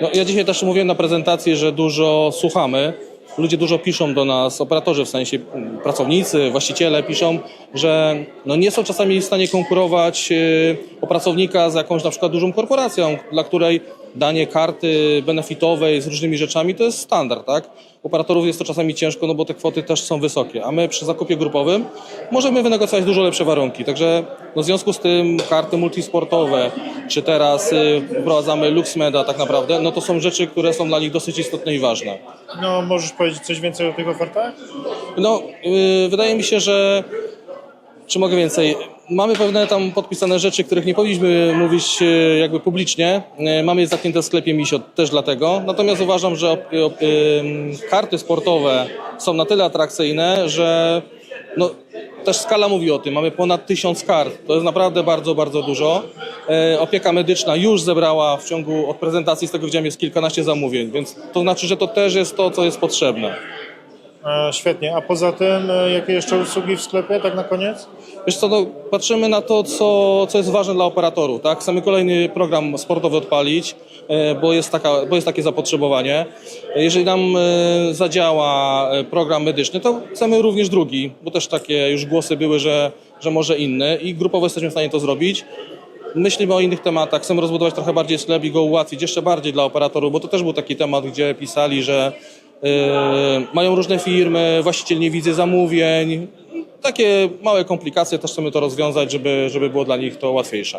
No, ja dzisiaj też mówiłem na prezentacji, że dużo słuchamy. Ludzie dużo piszą do nas, operatorzy w sensie mm, pracownicy, właściciele piszą, że no nie są czasami w stanie konkurować yy, o pracownika z jakąś na przykład dużą korporacją, dla której danie karty benefitowej z różnymi rzeczami to jest standard, tak? Operatorów jest to czasami ciężko, no bo te kwoty też są wysokie, a my przy zakupie grupowym możemy wynegocjować dużo lepsze warunki. Także no w związku z tym karty multisportowe, czy teraz y, wprowadzamy LuxMeda tak naprawdę, no to są rzeczy, które są dla nich dosyć istotne i ważne. No, możesz powiedzieć coś więcej o tych ofertach? No, y, wydaje mi się, że czy mogę więcej? Mamy pewne tam podpisane rzeczy, których nie powinniśmy mówić y, jakby publicznie. Y, Mamy je zamknięte w sklepie Misio też dlatego. Natomiast uważam, że karty sportowe są na tyle atrakcyjne, że no, też skala mówi o tym. Mamy ponad tysiąc kart. To jest naprawdę bardzo, bardzo dużo. E, Opieka medyczna już zebrała w ciągu od prezentacji, z tego widziałem, jest kilkanaście zamówień, więc to znaczy, że to też jest to, co jest potrzebne. E, świetnie. A poza tym, e, jakie jeszcze usługi w sklepie, tak na koniec? Wiesz co, no, patrzymy na to, co, co jest ważne dla operatorów, tak? Chcemy kolejny program sportowy odpalić, e, bo jest, taka, bo jest takie zapotrzebowanie. Jeżeli nam zadziała program medyczny, to chcemy również drugi, bo też takie już głosy były, że, że może inny i grupowo jesteśmy w stanie to zrobić. Myślimy o innych tematach, chcemy rozbudować trochę bardziej sklep i go ułatwić jeszcze bardziej dla operatorów, bo to też był taki temat, gdzie pisali, że mają różne firmy, właściciel nie widzi zamówień. Takie małe komplikacje, też chcemy to rozwiązać, żeby, żeby było dla nich to łatwiejsze.